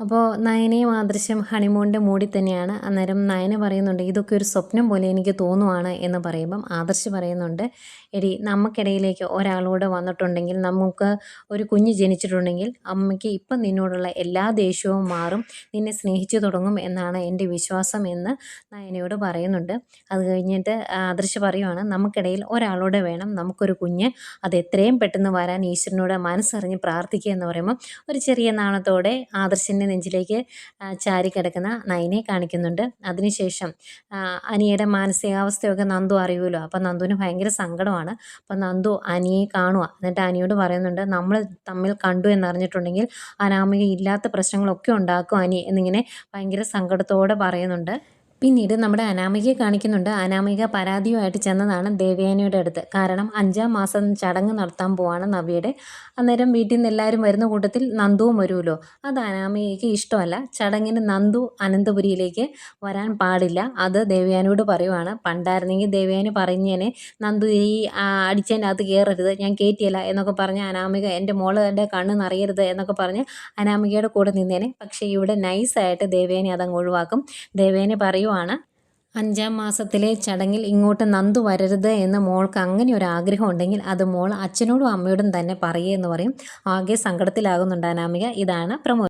അപ്പോൾ നയനയും ആദർശം ഹണിമൂണിന്റെ മൂടി തന്നെയാണ്. അന്നേരം നയന പറയുന്നുണ്ട് ഇതൊക്കെ ഒരു സ്വപ്നം പോലെ എനിക്ക് തോന്നുവാണ് എന്ന് പറയുമ്പം ആദർശ് പറയുന്നുണ്ട് എടി നമുക്കിടയിലേക്ക് ഒരാളോട് വന്നിട്ടുണ്ടെങ്കിൽ നമുക്ക് ഒരു കുഞ്ഞ് ജനിച്ചിട്ടുണ്ടെങ്കിൽ അമ്മയ്ക്ക് ഇപ്പം നിന്നോടുള്ള എല്ലാ ദേഷ്യവും മാറും നിന്നെ സ്നേഹിച്ചു തുടങ്ങും എന്നാണ് എന്റെ വിശ്വാസം എന്ന് നയനയോട് പറയുന്നുണ്ട്. അത് കഴിഞ്ഞിട്ട് ആദർശ് പറയുവാണ് നമുക്കിടയിൽ ഒരാളോട് വേണം നമുക്കൊരു കുഞ്ഞ് അത് എത്രയും പെട്ടെന്ന് വരാൻ ഈശ്വരനോട് മനസ്സറിഞ്ഞ് പ്രാർത്ഥിക്കുക എന്ന് പറയുമ്പോൾ ഒരു ചെറിയ നാണത്തോടെ ആദർശിന്റെ നെഞ്ചിലേക്ക് ചാരി കിടക്കുന്ന നയനെ കാണിക്കുന്നുണ്ട്. അതിനുശേഷം അനിയുടെ മാനസികാവസ്ഥയൊക്കെ നന്ദു അറിയുമല്ലോ. അപ്പം നന്ദുവിന് ഭയങ്കര സങ്കടമാണ്. അപ്പം നന്ദു അനിയെ കാണുക എന്നിട്ട് അനിയോട് പറയുന്നുണ്ട് നമ്മൾ തമ്മിൽ കണ്ടു എന്നറിഞ്ഞിട്ടുണ്ടെങ്കിൽ അനാമിക ഇല്ലാത്ത പ്രശ്നങ്ങളൊക്കെ ഉണ്ടാക്കും അനി എന്നിങ്ങനെ ഭയങ്കര സങ്കടത്തോടെ പറയുന്നുണ്ട്. പിന്നീട് നമ്മുടെ അനാമികയെ കാണിക്കുന്നുണ്ട്. അനാമിക പരാതിയുമായിട്ട് ചെന്നതാണ് ദേവയാനിയുടെ അടുത്ത്. കാരണം അഞ്ചാം മാസം ചടങ്ങ് നടത്താൻ പോവാണ് നവ്യയുടെ. അന്നേരം വീട്ടിൽ നിന്ന് എല്ലാവരും വരുന്ന കൂട്ടത്തിൽ നന്ദുവും വരുമല്ലോ. അത് അനാമികയ്ക്ക് ഇഷ്ടമല്ല. ചടങ്ങിന് നന്ദു അനന്തപുരിയിലേക്ക് വരാൻ പാടില്ല. അത് ദേവയാനിയോട് പറയുവാണ്. പണ്ടായിരുന്നെങ്കിൽ ദേവയാനി പറഞ്ഞേനെ നന്ദു ഈ അടിച്ചതിന്റെ അകത്ത് കയറരുത് ഞാൻ കയറ്റിയല്ല എന്നൊക്കെ പറഞ്ഞ് അനാമിക എന്റെ മോൾ എന്റെ കണ്ണ് നിറയരുത് എന്നൊക്കെ പറഞ്ഞ് അനാമികയുടെ കൂടെ നിന്നേനെ. പക്ഷേ ഇവിടെ നൈസായിട്ട് ദേവയാനി അതങ്ങ് ഒഴിവാക്കും. ദേവേനെ പറയുവാണ്. അഞ്ചാം മാസത്തിലെ ചടങ്ങിൽ ഇങ്ങോട്ട് നന്ദു വരരുത് എന്ന് മോൾക്ക് അങ്ങനെ ഒരു ആഗ്രഹം ഉണ്ടെങ്കിൽ അത് മോൾ അച്ഛനോടും അമ്മയോടും തന്നെ പറയുക എന്ന് പറയും. ആകെ സങ്കടത്തിലാകുന്നുണ്ട് അനാമിക. ഇതാണ് പ്രമോ